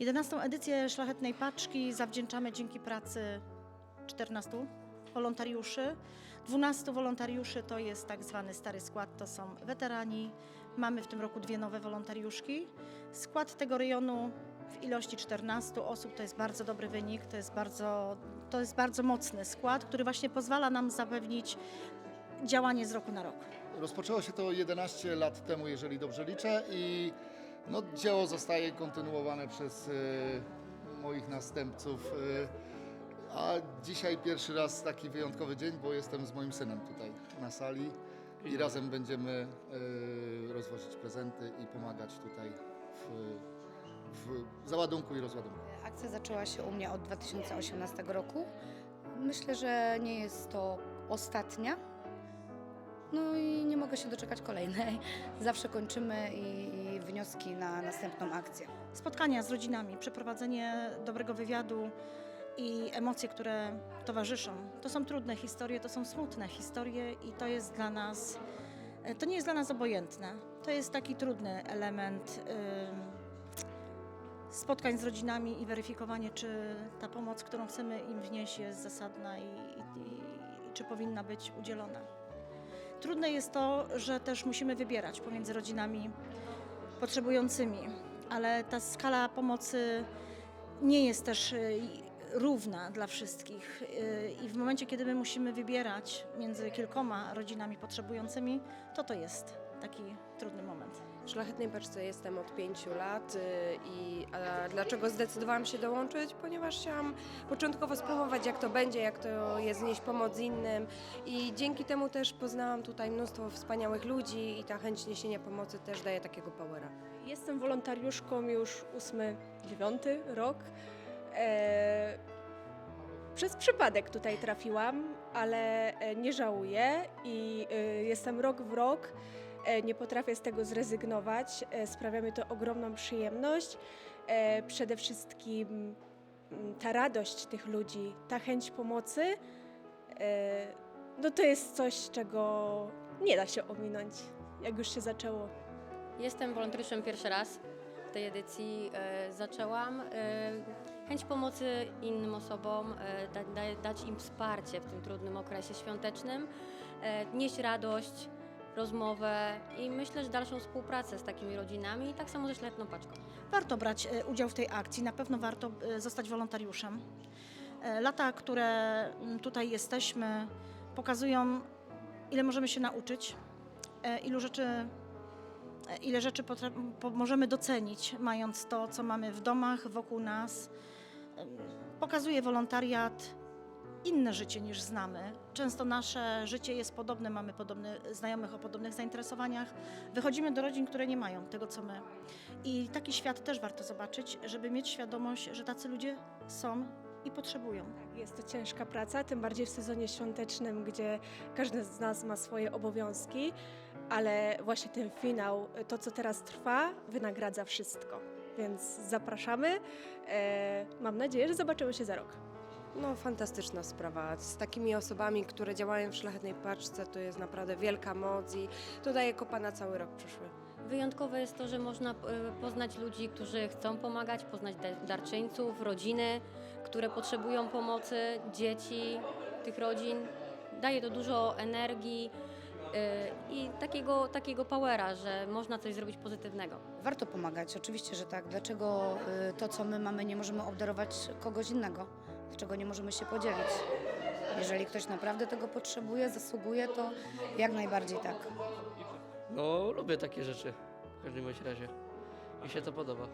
11. edycję Szlachetnej Paczki zawdzięczamy dzięki pracy 14 wolontariuszy. 12 wolontariuszy to jest tak zwany stary skład, to są weterani. Mamy w tym roku dwie nowe wolontariuszki. Skład tego rejonu w ilości 14 osób to jest bardzo dobry wynik, to jest bardzo, to jest bardzo mocny skład, który właśnie pozwala nam zapewnić działanie z roku na rok. Rozpoczęło się to 11 lat temu, jeżeli dobrze liczę i no, dzieło zostaje kontynuowane przez e, moich następców. e, a dzisiaj pierwszy raz taki wyjątkowy dzień, bo jestem z moim synem tutaj na sali i razem będziemy e, rozwozić prezenty i pomagać tutaj w, w załadunku i rozładunku. Akcja zaczęła się u mnie od 2018 roku. Myślę, że nie jest to ostatnia. No i nie mogę się doczekać kolejnej. Zawsze kończymy i, i wnioski na następną akcję. spotkania z rodzinami, przeprowadzenie dobrego wywiadu i emocje, które towarzyszą. To są trudne historie, to są smutne historie i to jest dla nas, e, to nie jest dla nas obojętne. To jest taki trudny element ym, spotkań z rodzinami i weryfikowanie, czy ta pomoc, którą chcemy im wnieść jest zasadna i, i, i czy powinna być udzielona. Trudne jest to, że też musimy wybierać pomiędzy rodzinami potrzebującymi, ale ta skala pomocy nie jest też y, równa dla wszystkich. Y, I w momencie, kiedy my musimy wybierać między kilkoma rodzinami potrzebującymi, to to jest taki trudny moment. W Szlachetnej Paczce jestem od pięciu lat y, i a dlaczego zdecydowałam się dołączyć? Ponieważ chciałam początkowo spróbować jak to będzie, jak to jest nieść pomoc innym i dzięki temu też poznałam tutaj mnóstwo wspaniałych ludzi i ta chęć niesienia pomocy też daje takiego powera. Jestem wolontariuszką już ósmy, dziewiąty rok. E, przez przypadek tutaj trafiłam, ale e, nie żałuję i e, jestem rok w rok. E, nie potrafię z tego zrezygnować. E, sprawia mi to ogromną przyjemność. E, przede wszystkim mm, ta radość tych ludzi, ta chęć pomocy, no to jest coś, czego nie da się ominąć, jak już się zaczęło. Jestem wolontariuszem pierwszy raz w tej edycji. Zaczęłam chęć pomocy innym osobom, da, da, dać im wsparcie w tym trudnym okresie świątecznym, nieść radość, rozmowę i myślę, że dalszą współpracę z takimi rodzinami i tak samo ze Szlachetną Paczką. Warto brać e, udział w tej akcji, na pewno warto e, zostać wolontariuszem. E, Lata, które mm, tutaj jesteśmy, pokazują, ile możemy się nauczyć, ilu rzeczy, ile rzeczy możemy docenić, mając to, co mamy w domach, wokół nas. Pokazuje wolontariat inne życie niż znamy. Często nasze życie jest podobne, mamy podobne, znajomych o podobnych zainteresowaniach. Wychodzimy do rodzin, które nie mają tego, co my. I taki świat też warto zobaczyć, żeby mieć świadomość, że tacy ludzie są i potrzebują. Tak, Jest to ciężka praca, tym bardziej w sezonie świątecznym, gdzie każdy z nas ma swoje obowiązki, ale właśnie ten finał, to co teraz trwa, wynagradza wszystko. Więc zapraszamy. E, mam nadzieję, że zobaczymy się za rok. No fantastyczna sprawa. Z takimi osobami, które działają w Szlachetnej Paczce to jest naprawdę wielka moc i to daje kopa na cały rok przyszły. Wyjątkowe jest to, że można e, poznać ludzi, którzy chcą pomagać, poznać da- darczyńców, rodziny, które potrzebują pomocy, dzieci tych rodzin. Daje to dużo energii e, i takiego, takiego powera, że można coś zrobić pozytywnego. Warto pomagać, oczywiście, że tak. Dlaczego y, to, co my mamy, nie możemy obdarować kogoś innego? Dlaczego nie możemy się podzielić? Jeżeli ktoś naprawdę tego potrzebuje, zasługuje, to jak najbardziej tak. No, lubię takie rzeczy w każdym razie. Mi się to podoba.